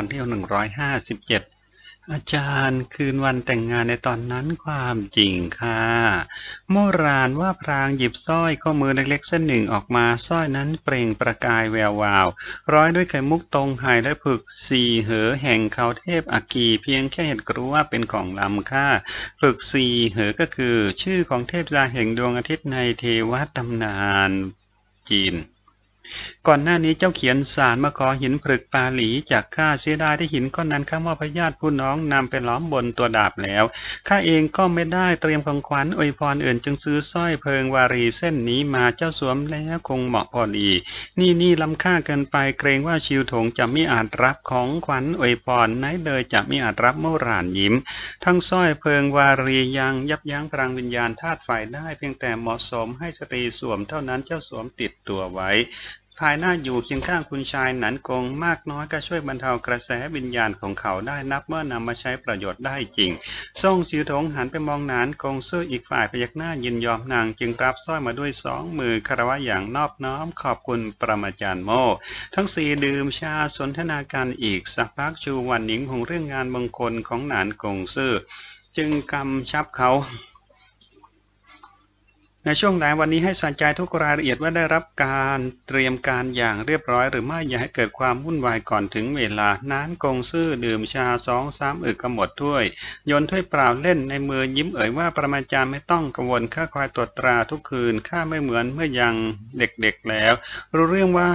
รที่หนึ่งร้อยห้าสิบเจ็ดอาจารย์คืนวันแต่งงานในตอนนั้นความจริงค่ะ โมรานว่าพรางหยิบสร้อยข้อมือเล็กๆเส้นหนึ่งออกมาสร้อยนั้นเปล่งประกายแวววาว ร้อยด้วยไข่มุกตรงหายและผึกสี่เหอแห่งเขาเทพอักกีเพียงแค่เห็นกรู้ว่าเป็นของล้ำค่าผึกสี่เหอก็คือ ชื่อของเทพดาแห่งดวงอาทิตย์ในเทวตำนานจีน ก่อนหน้านี้เจ้าเขียนสารมาขอหินผลึกปาหลีจากข้าเสียดายที่หินก้อนนั้นข้าว่าพญาติผู้น้องนำไปล้อมบนตัวดาบแล้วข้าเองก็ไม่ได้เตรียมของขวัญอวยพรอื่นจึงซื้อสร้อยเพิงวารีเส้นนี้มาเจ้าสวมแล้วคงเหมาะพอดี นี่นี่ล้ำค่าเกินไปเกรงว่าชิวถงจะไม่อาจรับของขวัญอวยพรไหนเลยจะไม่อาจรับเมื่อรานยิ้ม ทั้งสร้อยเพิงวารียังยับยั้งพลังวิญญาณธาตุไฟได้เพียงแต่เหมาะสมให้สตรีสวมเท่านั้นเจ้าสวมติดตัวไว้ ภายหน้าอยู่เคียงข้างคุณชายหนันกงมากน้อยก็ช่วยบรรเทากระแสวิญญาณของเขาได้นับเมื่อนำมาใช้ประโยชน์ได้จริงส่งสิวถงหันไปมองหนานกงซื่ออีกฝ่ายพยักหน้ายินยอมนางจึงรับสร้อยมาด้วยสองมือคารวะอย่างนอบน้อมขอบคุณประมาจารย์โม ทั้งสี่ดื่มชาสนทนาการอีกสักพักชูวันหนิงหงเรื่องงานมงคลของหนานกงซื่อจึงกำชับเขา ในช่วงหลายวันนี้ให้ส่ใจทุกรายละเอียดว่าได้รับการเตรียมการอย่างเรียบร้อย หรือไม่อย่าให้เกิดความวุ่นวายก่อนถึงเวลา น้านกงซื่อดื่มชาสองสามอึกก็หมดถ้วย โยนถ้วยเปล่าเล่นในมือยิ้มเอ่ยว่าประมาจารย์ไม่ต้องกังวลข้าคอยตรวจตราทุกคืนข้าไม่เหมือนเมื่อยังเด็กๆแล้ว รู้เรื่องว่า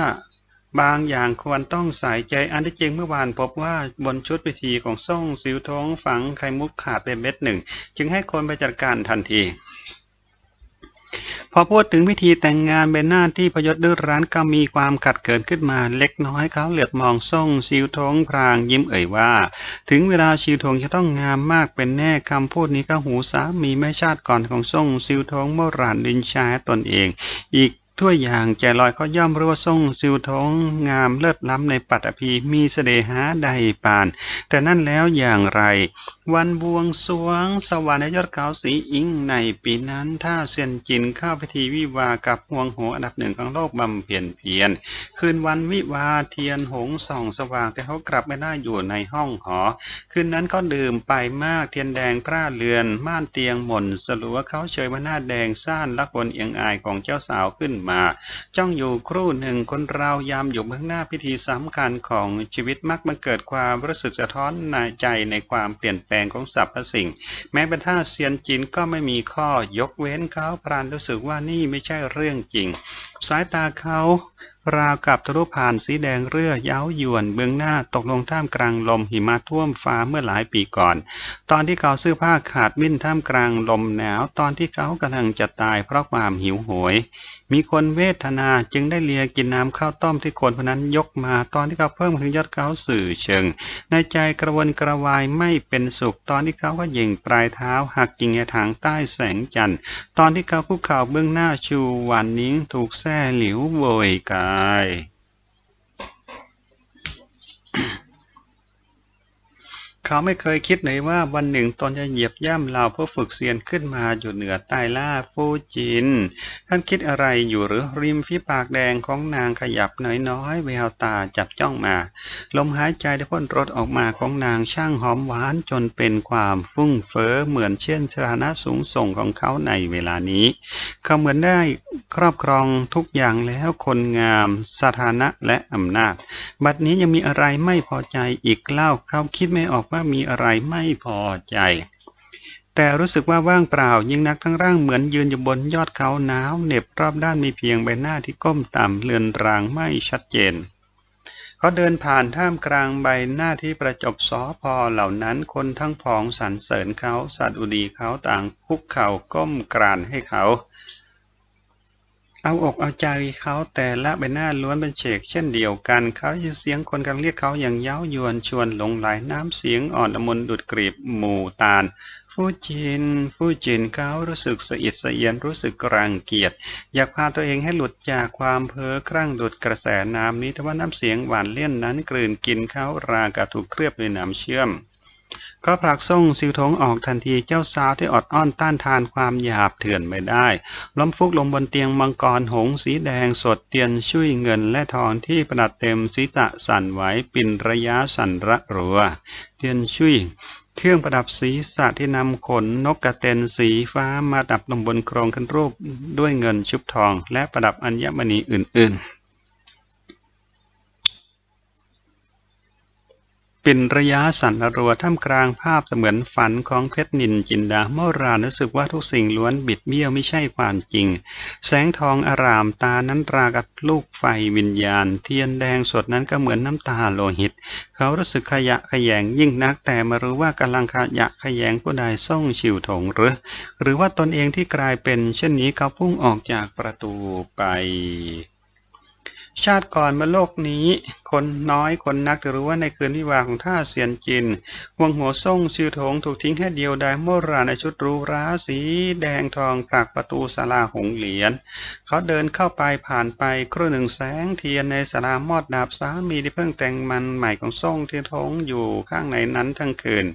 บางอย่างควรต้องใส่ใจอันที่จริงเมื่อวานพบว่าบนชุดพิธีของส่งสิวท้องฝังไข่มุกขาดไปเม็ดหนึ่ง จึงให้คนไปจัดการทันที พอพูดถึงพิธีแต่งงานเป็นหน้าที่พยศดื้อรั้นก็มีความขัดเกินขึ้นมาเล็กน้อยเขาเหลือบมองส่งซิวทงพรางยิ้มเอ่ยว่า ถึงเวลาชิวทงจะต้องงามมากเป็นแน่คำพูดนี้ก็หูสามีแม่ชาติก่อนของส่งซิวทงเมื่อรานดินชายตนเอง อีกทั่วอย่างใจลอยก็ย่อมรู้ว่าส่งซิวทงงามเลิศล้ำในปัตตภีมีเสน่หาใดปาน แต่นั่นแล้วอย่างไร วันบวงสรวงสวรรค์ในยอดเขาสีอิงในปีนั้นถ้าเซียนจินเข้าพิธีวิวากับห่วงโหอันดับหนึ่งของโลกบำเพ็ญเพียรคืนวันวิวาเทียนหงส่องสว่างแต่เขากลับไม่ได้อยู่ในห้องหอ คืนนั้นเขาดื่มไปมากเทียนแดงพร่าเรือน ม่านเตียงหม่นสลัวเขาเฉยว่าหน้าแดงซ่านลักบนเอียงอายของเจ้าสาวขึ้นมา จ้องอยู่ครู่หนึ่งคนเรายามอยู่เบื้องหน้าพิธีสำคัญของชีวิตมักมันเกิดความรู้สึกสะท้อนในใจในความเปลี่ยนแปลงของสรรพสิ่ง แม้เป็นท่าเซียนจินก็ไม่มีข้อยกเว้นเขาพรานรู้สึกว่านี่ไม่ใช่เรื่องจริง สายตาเขาราวกับทะลุผ่านสีแดงเรื่อเย้าหยวนเบื้องหน้าตกลงท่ามกลางลมหิมะท่วมฟ้าเมื่อหลายปีก่อน ตอนที่เขาซื้อผ้าขาดวิ่นท่ามกลางลมหนาว ตอนที่เขากำลังจะตายเพราะความหิวโหยมีคนเวทนาจึงได้เลียกินน้ำข้าวต้มที่คนคนนั้นยกมาตอนที่เขาเพิ่มถึงยอดเขาสื่อเชิง ในใจกระวนกระวายไม่เป็นสุข ตอนที่เขาก็ยิงปลายเท้าหักกิ่งถางใต้แสงจันทร์ตอนที่เขาคุกเข่าเบื้องหน้าชูวันนิ้งถูกแส่หลิวโวยกาย เขาไม่เคยคิดเลยว่าวันหนึ่งตนจะเหยียบย่ำเราเพื่อฝึกเซียนขึ้นมาอยู่เหนือใต้ล่าฟูจิน ท่านคิดอะไรอยู่หรือริมฝีปากแดงของนางขยับน้อยๆแววตาจับจ้องมา ลมหายใจได้พ่นรถออกมาของนางช่างหอมหวานจนเป็นความฟุ้งเฟ้อเหมือนเช่นสถานะสูงส่งของเขาในเวลานี้ เขาเหมือนได้ครอบครองทุกอย่างแล้วคนงามสถานะและอำนาจ บัดนี้ยังมีอะไรไม่พอใจอีกเล่าเขาคิดไม่ออกว่ามีอะไรไม่พอใจ แต่รู้สึกว่าว่างเปล่ายิ่งนักทั้งร่างเหมือนยืนอยู่บนยอดเขาหนาวเหน็บรอบด้านมีเพียงใบหน้าที่ก้มต่ำเลือนรางไม่ชัดเจนเขาเดินผ่านท่ามกลางใบหน้าที่ประจบสอพอเหล่านั้นคนทั้งผองสรรเสริญเขาสัตว์อุดีเขาต่างคุกเข่าก้มกรานให้เขา เอาอกเอาใจเขาแต่ละใบหน้าล้วนเป็นเฉกเช่นเดียวกันเขายินเสียงคนกำลังเรียกเขาอย่างเย้ายวนชวนหลงไหลน้ำเสียงอ่อนละมุนดุดกรีบหมู่ตาลฟูจิน ฟูจินเขารู้สึกสะอิดสะเอียนรู้สึกรังเกียจ อยากพาตัวเองให้หลุดจากความเพ้อครั่งดุดกระแสน้ำนี้แต่ว่าน้ำเสียงหวานเลี่ยนนั้นกลืนกินเขารากับถูกเคลือบด้วยน้ำเชื่อม ก็ผลักส่งซิวทงออกทันทีเจ้าสาวที่อดอ้อนต้านทานความหยาบเถื่อนไม่ได้ ล้มฟุกลงบนเตียงมังกรหงส์สีแดงสดเตียนช่วยเงินและทองที่ประดับเต็มศีรษะสั่นไหวปิ่นระยะสั่นระรัว เตียนช่วยเครื่องประดับศีรษะที่นำขนนกกระเตนสีฟ้ามาดับลงบนโครงขึ้นรูปด้วยเงินชุบทองและประดับอัญมณีอื่นๆ ปิ่นระยะสั่นระรัวท่ามกลางภาพเสมือนฝันของเพชรนินจินดาเมื่อรารู้สึกว่าทุกสิ่งล้วนบิดเบี้ยวไม่ใช่ความจริง แสงทองอารามตานั้นรากับลูกไฟวิญญาณ เทียนแดงสดนั้นก็เหมือนน้ำตาโลหิต เขารู้สึกขยะขยงยิ่งนักแต่มารู้ว่ากำลังขยะขยงผู้ใดส่งชิวถงหรือหรือว่าตนเองที่กลายเป็น เช่นนี้เขาพุ่งออกจากประตูไป ชาติก่อนมาโลกนี้คนน้อยคนนักจะรู้ว่าในคืนวิวาของท่าเสียนจินวงหัวส่งชื่อโถงถูกทิ้งแค่เดียวดายโมราในชุดรูราสีแดงทองผลักประตูศาลาหงเหรียญเขาเดินเข้าไปผ่านไปครู่หนึ่งแสงเทียนในศาลามอดดาบสามีที่เพิ่งแต่งมันใหม่ของส่งที่โถงอยู่ข้างในนั้นทั้งคืน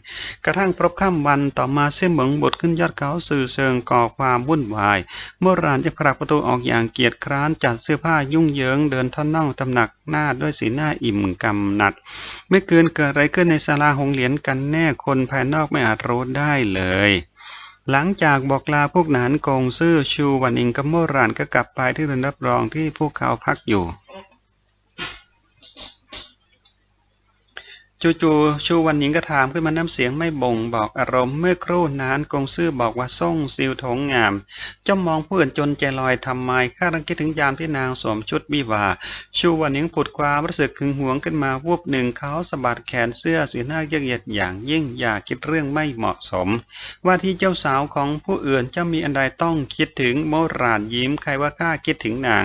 กระทั่งพบค่ำวันต่อมาเสี่ยเหมิงบดขึ้นยอดเขาสื่อเชิงก่อความวุ่นวาย เมื่อรานจะผลักประตูออกอย่างเกียจคร้านจัดเสื้อผ้ายุ่งเหยิงเดินท่อนน่องตำหนักหน้าด้วยสีหน้าอิ่มกำหนัด ไม่เกินเกิดอะไรขึ้นในศาลาหงเหรียญกันแน่คนภายนอกไม่อาจรู้ได้เลย หลังจากบอกลาพวกหนานกงซื่อชูวันอิงกับโมรานก็กลับไปที่เรือนรับรองที่พวกเขาพักอยู่ จู่ๆชูวันหญิงก็ถามขึ้นมาน้ำเสียงไม่บ่งบอกอารมณ์เมื่อครู่นานกงซื่อบอกว่าส่งซิวถงงามจ้ามองผู้อื่นจนใจลอยทำไมข้ารังคิดถึงยามที่นางสวมชุดวิวา ชูวันหญิงผุดความรู้สึกหึงหวงขึ้นมาวูบหนึ่งเขาสะบัดแขนเสื้อสีหน้าเยือกเย็นอย่างยิ่งอย่าคิดเรื่องไม่เหมาะสม ว่าที่เจ้าสาวของผู้อื่นจะมีอันใดต้องคิดถึงโมรานยิ้มใครว่าข้าคิดถึงนาง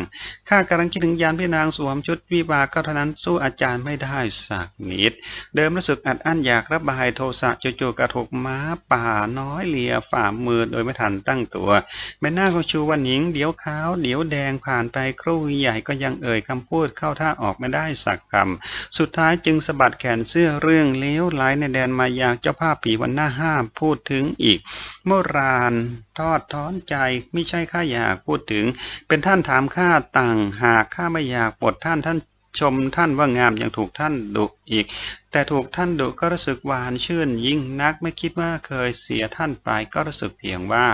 ข้ากำลังคิดถึงยามที่นางสวมชุดวิวาก็เท่านั้นสู้อาจารย์ไม่ได้สักนิดเดิมรู้สึกอัดอั้นอยากระบายโทสะจู่ๆกระถูกม้าป่าน้อยเลียฝ่ามือโดยไม่ทันตั้งตัวใบหน้าของชูวันหญิงเดี๋ยวขาวเดี๋ยวแดงผ่านไปครู่ใหญ่ก็ยังเอ่ยคำพูดเข้าท่าออกไม่ได้สักคำสุดท้ายจึงสะบัดแขนเสื้อเรื่องเลี้ยวไหลในแดนมายาเจ้าภาพผีวันหน้าห้ามพูดถึงอีกโมรานทอดท้อนใจไม่ใช่ข้าอยากพูดถึง เป็นท่านถามข้าต่างหากข้าไม่อยากปลดท่านท่าน ชมท่านว่างามยังถูกท่านดุอีก แต่ถูกท่านดุก็รู้สึกหวานชื่นยิ่งนักไม่คิดว่าเคยเสียท่านไปก็รู้สึกเพียงว่า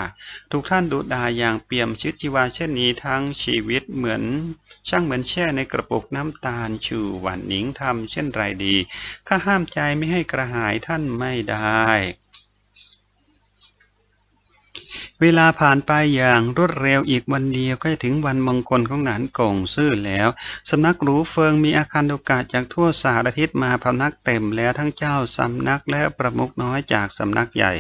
ถูกท่านดุดาอย่างเปี่ยมชีวิตชีวาเช่นนี้ทั้งชีวิตเหมือนช่างเหมือนแช่ในกระปุกน้ำตาลชูหวานหนิงทำเช่นไรดีข้าห้ามใจไม่ให้กระหายท่านไม่ได้ เวลาผ่านไปอย่างรวดเร็วอีกวันเดียวก็จะถึงวันมงคลของหนานกงซื่อแล้ว สำนักหรูเฟิงมีอาคารโอกาสจากทั่วสารทิศมาพำนักเต็มแล้วทั้งเจ้าสำนักและประมุขน้อยจากสำนักใหญ่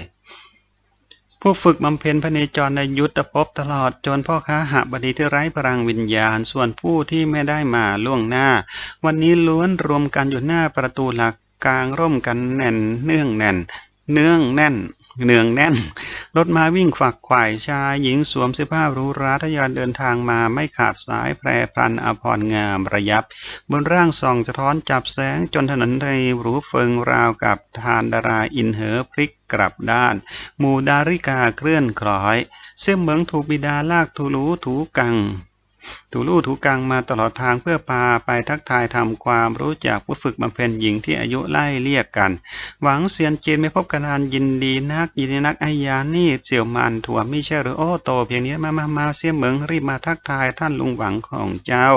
ผู้ฝึกบำเพ็ญพระเนจรในยุทธภพตลอดจนพ่อค้าหาบดีที่ไร้พลังวิญญาณ ส่วนผู้ที่ไม่ได้มาล่วงหน้า วันนี้ล้วนรวมกันอยู่หน้าประตูหลักกลางร่มกันแน่นเนื่องแน่น เนื่องแน่น เนืองแน่น รถม้าวิ่งขวักไขว่ชายหญิงสวมเสื้อผ้ารูหราทยอยเดินทางมาไม่ขาดสายแพรพรันอภรงามระยับ บนร่างส่องสะท้อนจับแสงจนถนนในหรูเฟิงราวกับทานดาราอินเหอพลิกกลับด้านหมู่ดาริกาเคลื่อนคล้อย เสี่ยเหมืองถูกบิดาลากทูรูถูกัง ถูลู่ถูกังมาตลอดทางเพื่อพาไปทักทายทำความรู้จักผู้ฝึกบำเพ็ญหญิงที่อายุไล่เรียกกัน หวังเซียนจีนไม่พบกันนานยินดีนัก ยินดีนักไอยานี่เสี่ยวมันถั่วไม่ใช่หรือโอ้โตเพียงนี้มามามาเสี่ยเหมืองรีบมาทักทายท่านลุงหวังของเจ้า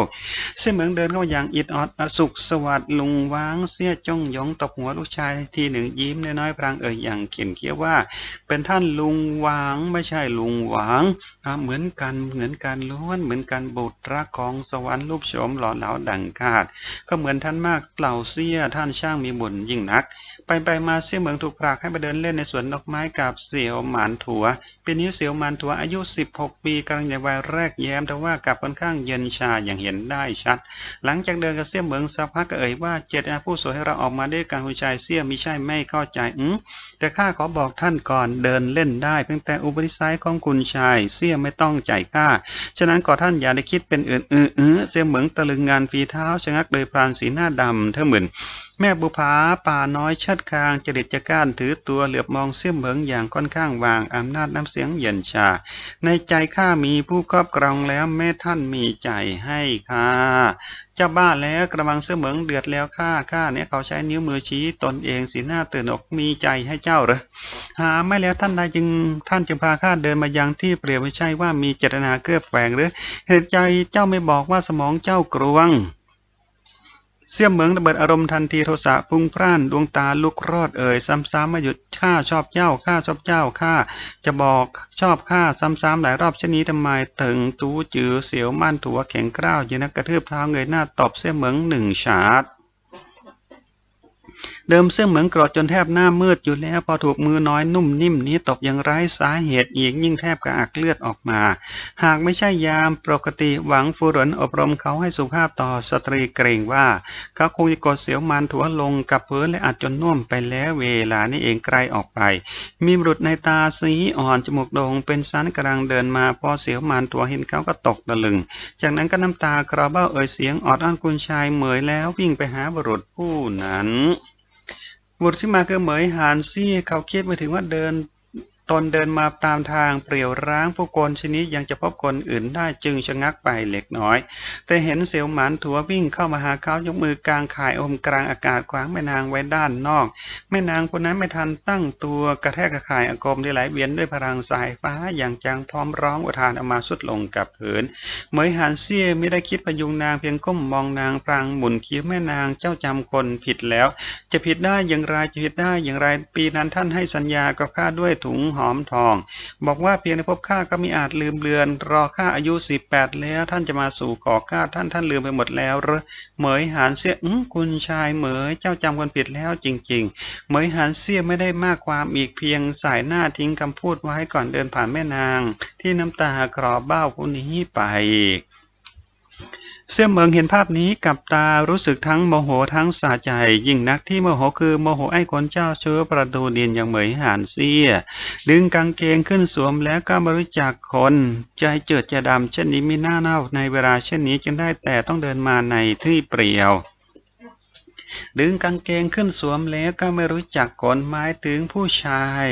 เสี่ยเหมืองเดินเข้ามาอย่างอิดออดสุขสวัสดิ์ลุงหวังเสี่ยจ้องหยงตบหัวลูกชายทีหนึ่งยิ้มน้อยๆพลางเอ่ยอย่างเขียนเคี้ยวว่า เป็นท่านลุงหวังไม่ใช่ลุงหวังอะเหมือนกันเหมือนกันล้วนเหมือนกันบุตรรักของสวรรค์รูปโฉมหล่อเหลาดังคาด ก็เหมือนท่านมากเหล่าเสี้ยท่านช่างมีบุญยิ่งนัก ไปไปมาเสี่ยเหมืองถูกผลักให้ไปเดินเล่นในสวนดอกไม้กับเสี่ยวหมานถัวปีนี้เสี่ยวหมานถัวอายุ 16 ปีกำลังในวัยแรกแย้มแต่ว่ากลับค่อนข้างเย็นชาอย่างเห็นได้ชัด หลังจากเดินกับเสี่ยเหมืองสักพักก็เอ่ยว่าเจตนาผู้สวยให้เราออกมาด้วยการหุยชายเสี่ยมิใช่ไม่เข้าใจอืมแต่ข้าขอบอกท่านก่อนเดินเล่นได้เพียงแต่อุปนิสัยของคุณชาย เสี่ยไม่ต้องจ่ายค่าฉะนั้นขอท่านอย่าได้คิดเป็นอื่นออเออเสี่ยเหมืองตะลึงงานฝีเท้าชะงักโดยพรานสีหน้าดำเท่าเหมือน แม่บุภาป่าน้อยชัดคางจริตจะก้านถือตัวเหลือบมองเสี่ยมเหมิงอย่างค่อนข้างวางอำนาจน้ำเสียงเย็นชา ในใจข้ามีผู้ครอบครองแล้วแม่ท่านมีใจให้ค่ะเจ้าบ้าแล้วกระวังเสี่ยมเหมิงเดือดแล้วข้าข้าเนี่ยเขาใช้นิ้วมือชี้ตนเองสีหน้าตื่นอกมีใจให้เจ้าเหรอหาไม่แล้วท่านใดจึงท่านจึงพาข้าเดินมายังที่เปรียวไม่ใช่ว่ามีเจตนาเกื้อแฝงหรือเหตุใจเจ้าไม่บอกว่าสมองเจ้ากรวง เสี่ยมเหมืองระเบิดอารมณ์ทันทีโทสะพุ่งพร่านดวงตาลุกรอดเอ่ยซ้ำๆมาหยุดข้าชอบเจ้าข้าชอบเจ้าข้าจะบอกชอบข้าซ้ำๆหลายรอบเช่นนี้ทำไมถึงตูจือเสียวม่านถัวแข็งกร้าวยืนนักกระทืบเท้าเงยหน้าตอบเสี่ยมเหมืองหนึ่งฉาด เดิมเสื่อเหมือนกรดจนแทบหน้ามืดอยู่แล้วพอถูกมือน้อยนุ่มนิ่มนี้ตบอย่างไร้สาเหตุอีกยิ่งแทบกระอักเลือดออกมา หากไม่ใช่ยามปกติหวังฟูรนอบรมเขาให้สุภาพต่อสตรีเกรงว่า เขาคงจะกดเสียวมันถัวลงกับพื้นและอาจจนน่วมไปแล้วเวลานี้เองไกลออกไป มีบุรุษในตาสีอ่อนจมูกโด่งเป็นสันกำลังเดินมาพอเสียวมันถัวเห็นเขาก็ตกตะลึง จากนั้นก็น้ำตากระเบ้าเอ่ยเสียงออดอ้อนกุญชายเหมยแล้ววิ่งไปหาบุรุษผู้นั้น บุตรที่มาคือเหมยหานซี่เขาคิดไปถึงว่าเดิน ตนเดินมาตามทางเปรี่ยวร้างผู้คนชนิดยังจะพบคนอื่นได้จึงชะงักไปเล็กน้อย แต่เห็นเสียวหมันถัววิ่งเข้ามาหาเขายกมือกลางข่ายอมกลางอากาศขวางแม่นางไว้ด้านนอกแม่นางคนนั้นไม่ทันตั้งตัวกระแทกกระข่ายอากมที่ไหลเวียนด้วยพลังสายฟ้าอย่างจังพร้อมร้องอุทานออกมาสุดลงกับพื้นเหมยหานเซี่ยไม่ได้คิดพยุงนางเพียงก้มมองนางพรางหมุนคิ้วแม่นางเจ้าจำคนผิดแล้ว จะผิดได้อย่างไรจะผิดได้อย่างไรปีนั้นท่านให้สัญญากับข้าด้วยถุงหอมทอง บอกว่าเพียงในพบข้าก็มีอาจลืมเลือน รอข้าอายุสิบแปดแล้วท่านจะมาสู่ขอข้าท่านท่านลืมไปหมดแล้วเหรอเหมยหานเสียอืมคุณชายเหมยเจ้าจำคนผิดแล้วจริง ๆ เหมยหานเสียไม่ได้มากความอีกเพียงสายหน้าทิ้งคำพูดไว้ก่อนเดินผ่านแม่นาง ที่น้ำตากรอเบ้าผู้นี้ไป เสี่ยเหมิงเห็นภาพนี้กับตารู้สึกทั้งโมโหทั้งสะใจ ยิ่งนักที่โมโหคือโมโหไอ้คนเจ้าเชื้อประตูดินอย่างเหมยหานเสียดึงกางเกงขึ้นสวมแล้วก็บริจาคคน ใจเจิดจะดำเช่นนี้มีหน้าเน่าในเวลาเช่นนี้จึงได้แต่ต้องเดินมาในที่เปลี่ยวดึงกางเกงขึ้นสวมแล้วก็ไม่รู้จักกฎหมายถึงผู้ชาย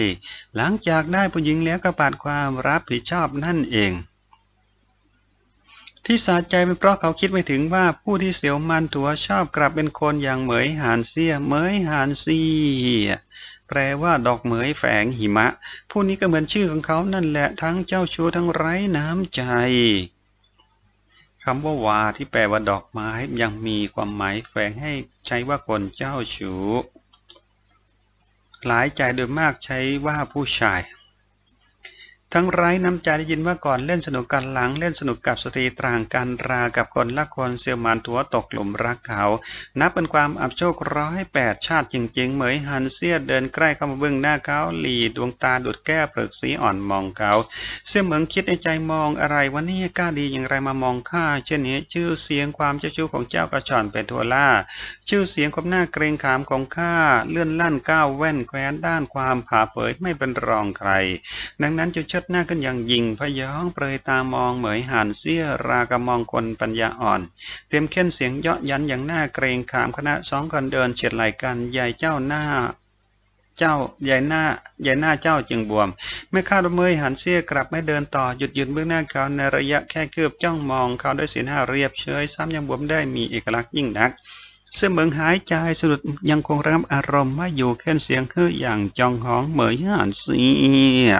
หลังจากได้ผู้หญิงแล้วก็ปาดความรับผิดชอบนั่นเอง ที่สาใจเป็นเพราะเขาคิดไม่ถึงว่าผู้ที่เสียวมันตัวชอบกลับเป็นคนอย่างเหมยหานเสียเหมยหานเสียแปลว่าดอกเหมยแฝงหิมะ ผู้นี้ก็เหมือนชื่อของเขานั่นแหละทั้งเจ้าชู้ทั้งไร้น้ำใจคำว่าวาที่แปลว่าดอกไม้ยังมีความหมายแฝงให้ใช้ว่าคนเจ้าชู้หลายใจโดยมากใช้ว่าผู้ชาย ทั้งไร้น้ำใจได้ยินว่าก่อนเล่นสนุกกันหลังเล่นสนุกกับสตรีต่างกันรากับคนละคนเสียมานตัวตกหลุมรักเขา นับเป็นความอับโชคร้อยแปดชาติจริง ๆ เหมยหันเสียเดินใกล้เข้ามาเบื้องหน้าเขาหลีดวงตาดุดแก้เปลือกสีอ่อนมองเขาเสี่ยเหมืองคิดในใจมองอะไรวะนี่กล้าดีอย่างไรมามองข้าเช่นนี้ชื่อเสียงความเจ้าชู้ของเจ้ากระชอนเป็นทัวล่า ชื่อเสียงความหน้าเกรงขามของข้าเลื่อนลั่นก้าวแว่นแคว้นด้านความผาเผยไม่เป็นรองใคร ดังนั้นจะเชิดหน้าขึ้นอย่างยิงพยองเปรยตามองเหมยหันเสียรากระมองคนปัญญาอ่อนเตรียมเข้นเสียงเยาะยันอย่างหน้าเกรงขามคณะสองคนเดินเฉียดไหลกันใหญ่เจ้าหน้าเจ้าใหญ่หน้าใหญ่หน้าเจ้าจึงบวม ไม่คาดเมยหันเสียกลับไม่เดินต่อหยุดยืนเบื้องหน้าเขาในระยะแค่คืบจ้องมองเขาด้วยสีหน้าเรียบเฉยซ้ำยังบวมได้มีเอกลักษณ์ยิ่งนักเสื่อมืองหายใจสะดุดยังคงระงับอารมณ์ไม่อยู่แค่นเสียงคืออย่างจองห้องเหมยหันเสีย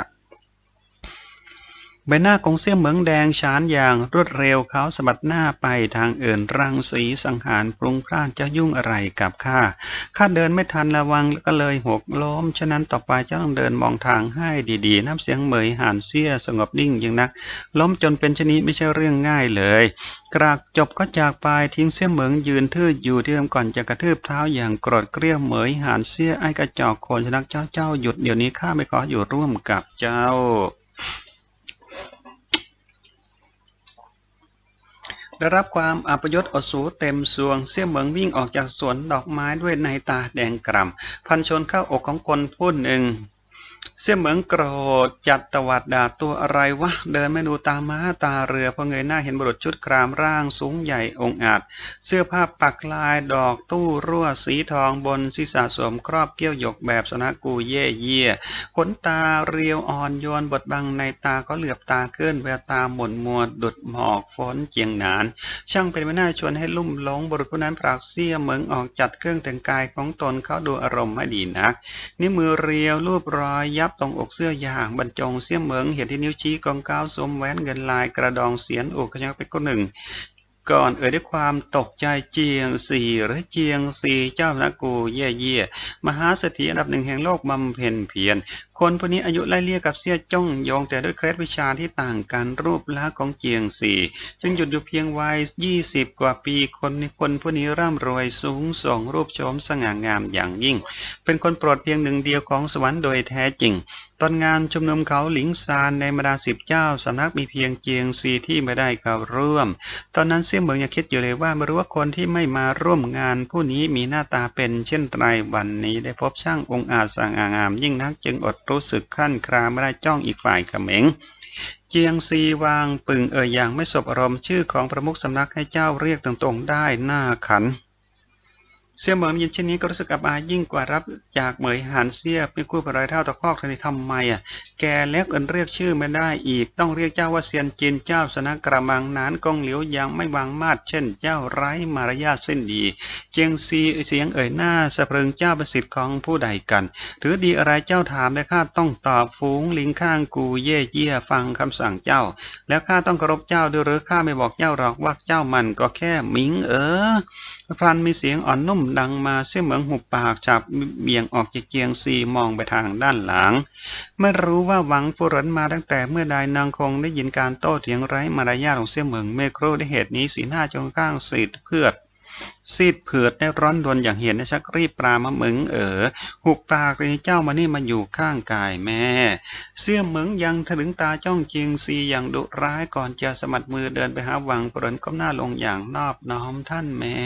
ใบหน้าของเสี่ยเหมืองแดงฉานอย่างรวดเร็วเขาสะบัดหน้าไปทางอื่นรังสีสังหารปรุงพล่านจะยุ่งอะไรกับข้าข้าเดินไม่ทันระวังก็เลยหกล้ม ฉะนั้นต่อไปจะต้องเดินมองทางให้ดีๆ น้ำเสียงเหมยหานเสียสงบนิ่งยิ่งนัก ล้มจนเป็นชนิดไม่ใช่เรื่องง่ายเลย กรากจบก็จากไปทิ้งเสี่ยเหมืองยืนทื่ออยู่ที่เดิมก่อนจะกระทืบเท้าอย่างโกรธเกรี้ยวเหมยหานเสียไอ้กระจอกโคนชนักเจ้าเจ้าหยุดเดี๋ยวนี้ข้าไม่ขออยู่ร่วมกับเจ้า ได้รับความอัปยศอสูเต็มสวง เสี่ยเหมืองวิ่งออกจากสวนดอกไม้ด้วยในตาแดงกร่ำพันชนเข้าอกของคนผู้หนึ่ง เสี่ยเหมืองโกรธจัดตวัดด่า ตัวอะไรวะ เดินไม่ดูตาม้าตาเรือ พอเงยหน้าเห็นบุรุษชุดครามร่างสูงใหญ่องอาจ เสื้อผ้าปักลายดอกตู้รั่วสีทองบนศีรษะสวมครอบเกี้ยวหยกแบบสนะกูเย่เยี่ยขนตาเรียวอ่อนโยนบดบังในตาก็เหลือบตาเคลื่อนแววตาหม่นมัวดุดหมอกฝนเจียงหนาน ช่างเป็นไม่น่าชวนให้ลุ่มหลงบุรุษผู้นั้นปรากเสี้ยเหมืองออกจัดเครื่องแต่งกายของตนเขาดูอารมณ์ไม่ดีนักนิ้วมือเรียวรูปรอยยับตรงอกเสื้อยาง บรรจงเสี้ยเหมืองเห็นที่นิ้วชี้กองก้าวสวมแหวนเงินลายกระดองเสียนอกขยักไปก้นหนึ่ง ก่อนเอ่ยด้วยความตกใจเจียงสี่หรือเจียงสี่เจ้าพระกูเย่เย่มหาเศรษฐีอันดับหนึ่งแห่งโลกบำเพ็ญเพียรคนผู้นี้อายุไล่เลี่ยกับเสี้ยจ้องยองแต่ด้วยเคล็ดวิชาที่ต่างกันรูปลักษณ์ของเจียงสี่จึงหยุดอยู่เพียงวัยยี่สิบกว่าปีคนนี้คนผู้นี้ร่ำรวยสูงส่งรูปโฉมสง่างามอย่างยิ่ง เป็นคนโปรดเพียงหนึ่งเดียวของสวรรค์โดยแท้จริง ตอนงานชุมนุมเขาหลิงซานในบรรดาสิบเจ้าสำนักมีเพียงเจียงซีที่ไม่ได้เข้าร่วม ตอนนั้นเสี่ยเหมืองยังคิดอยู่เลยว่าไม่รู้ว่าคนที่ไม่มาร่วมงานผู้นี้มีหน้าตาเป็นเช่นไรวันนี้ได้พบช่างองค์อาจสง่างาม ยิ่งนักจึงอดรู้สึกครั่นครามไม่ได้จ้องอีกฝ่ายเขม็งเจียงซีวางปึงเอ่ยอย่างไม่สบอารมณ์ชื่อของประมุขสำนักให้เจ้าเรียกตรงๆได้หน้าขัน เสี่ยเหมือนยินเช่นนี้ก็รู้สึกอับอายยิ่งกว่ารับจากเหมยหานเสียเป็นคู่ประไรเท่าตะคอกทันทีทำไมอะ แกเล็กเอินเรียกชื่อไม่ได้อีก ต้องเรียกเจ้าว่าเซียนจินเจ้าสนะกระมังนานกองเหลียวยังไม่วางมาดเช่น เจ้าไร้มารยาทเส้นดี เจียงซีเสียงเอ่ยหน้าสะเพริงเจ้าป็นสิทธิ์ของผู้ใดกันหรือดีอะไรเจ้าถามและข้าต้องตอบฝูงลิงข้างกูเย่เยี่ยฟังคำสั่งเจ้า แล้วข้าต้องเคารพเจ้าด้วยหรือข้าไม่บอกเจ้าหรอกว่าเจ้ามันก็แค่มิงเออพลันมีเสียงอ่อนนุ่มดังมาเสียเหมืองหุบปากจับเบี่ยงออกจากเจียงซีมองไปทางด้านหลัง ไม่รู้ว่าหวังฟูหรนมาตั้งแต่เมื่อใดนางคงได้ยินการโต้เถียงไร้มารยาทของเสียเหมิงเมโครได้เหตุนี้สีหน้าจงข้างสีดเพือดซีดเผือดได้ร้อนรนอย่างเห็นได้ชักรีบปรามาเหมึงเอ๋อหุบปากเลยเจ้ามานี่มาอยู่ข้างกายแม่ เสี่ยเหมิงยังถลึงตาจ้องเจียงซีอย่างดุร้ายก่อนจะสมัดมือเดินไปหาหวังฟูหรนก้มหน้าลงอย่างนอบน้อมท่านแม่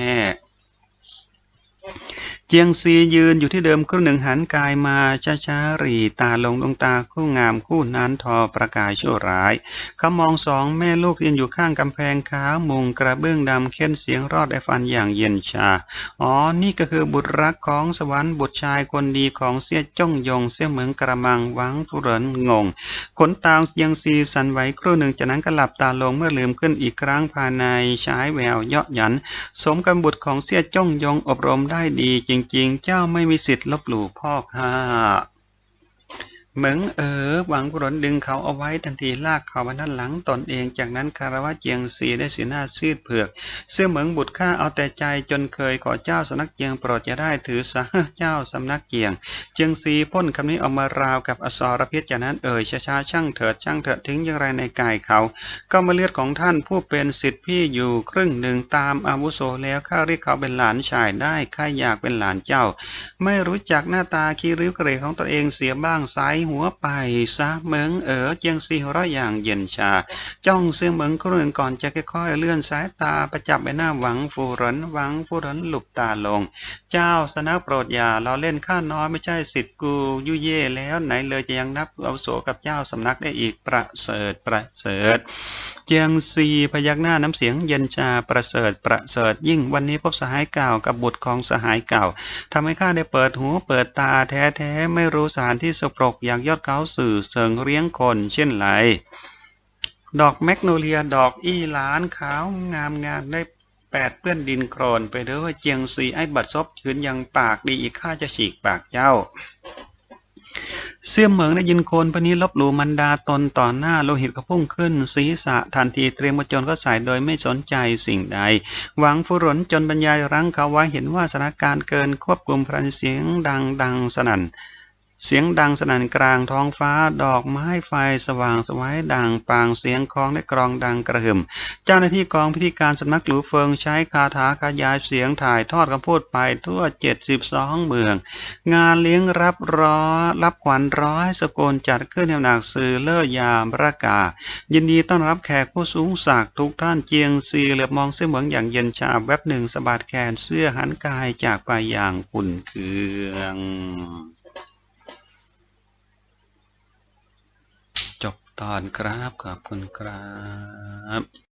เจียงซียืนอยู่ที่เดิมครู่หนึ่งหันกายมาช้าๆหรีตาลงดวงตาคู่งามคู่นั้นทอประกายชั่วร้ายเขามองสองแม่ลูกยืนอยู่ข้างกำแพงขาวมุงกระเบื้องดำเค้นเสียงรอดไอฟันอย่างเย็นชา อ๋อ นี่ก็คือบุตรรักของสวรรค์บุตรชายคนดีของเสี้ยจ้องยงเสี้ยเหมืองกระมังหวังผู้เรินงงขนตาเจียงซีสันไหวครู่หนึ่งจากนั้นก็หลับตาลงเมื่อลืมขึ้นอีกครั้งภายในฉายแววเยาะหยัน สมกับบุตรของเสี้ยจ้องยงอบรมได้ดีจริงริง ๆ เจ้าไม่มีสิทธิ์ลบหลู่พ่อข้า เหมืองเอ๋อหวังกุรนดึงเขาเอาไว้ทันทีลากเขามาด้านหลังตนเอง จากนั้นคารวะเจียงซีได้สีหน้าซีดเผือก เสื้อเหมืองบุตรข้าเอาแต่ใจจนเคยขอเจ้าสำนักเจียงโปรดจะได้ถือสาเจ้าสำนักเกียง เจียงซีพ่นคำนี้ออกมาราวกับอสรพิษจากนั้นเอ่ยช้าๆช่างเถิดช่างเถิดทิ้งอย่างไรในกายเขา ก็มาเลือดของท่านผู้เป็นสิทธิพี่อยู่ครึ่งหนึ่งตามอาวุโสแล้วข้าเรียกเขาเป็นหลานชายได้ข้าอยากเป็นหลานเจ้า ไม่รู้จักหน้าตาคีริ้วกระเรของตัวเองเสียบ้างสายหัวไปซะเหมืองเอ๋อเจียงซีหัวเราะอย่างเย็นชา จ้องเสื้อเหมืองครู่หนึ่งก่อนจะค่อยๆเลื่อนสายตาประจับใบหน้าหวังฟูรนหวังฟูรนหลุบตาลง เจ้าสนะโปรดอย่าเราเล่นข้าน้อยไม่ใช่สิทธิ์กูยุเย่แล้วไหนเลยจะยังนับเอาโสกับเจ้าสำนักได้อีกประเสริฐประเสริฐเจียงซีพยักหน้าน้ำเสียงเย็นชาประเสริฐประเสริฐยิ่งวันนี้พบสหายเก่ากับบุตรของสหายเก่าทำให้ข้าได้เปิดหูเปิดตาแท้ๆไม่รู้สารที่สปรกอย่างยอดเขาสื่อเสิงเลี้ยงคนเช่นไรดอกแมกโนเลียดอกอีหลานขาวงามงามได้แปดเปื้อนดินโครนไปเด้อเจียงซีไอ้บัดซบขืนยังปากดีอีกข้าจะฉีกปากเจ้า เสี่ยมเหมืองได้ยินโคนพนี้ลบหลู่มันดาตนต่อหน้าโลหิตก็พุ่งขึ้น ศีรษะทันทีเตรียมกระจนก็ใส่โดยไม่สนใจสิ่งใด หวังผู้รนจนบรรยายรั้งเขาไว้เห็นว่าสถานการณ์เกินควบคุมพลันเสียงดังดังสนั่น เสียงดังสนั่นกลางท้องฟ้าดอกไม้ไฟสว่างสวายดังปางเสียงคล้องและกรองดังกระหึ่ม เจ้าหน้าที่กองพิธีการสำนักหลูเฟิงใช้คาถาขยายเสียงถ่ายทอดคำพูดไปทั่ว72เมือง งานเลี้ยงรับร้อรับขวัญร้อยสกลจัดขึ้นในหนักสื่อเลิศยามประกาศ ยินดีต้อนรับแขกผู้สูงศักดิ์ทุกท่านเจียงซีเหลือบมองเสื้อเหมืองอย่างเย็นชาแวบหนึ่งสะบัดแขนเสื้อหันกายจากไปอย่างขุ่นเคือง ตอนครับ ขอบคุณครับ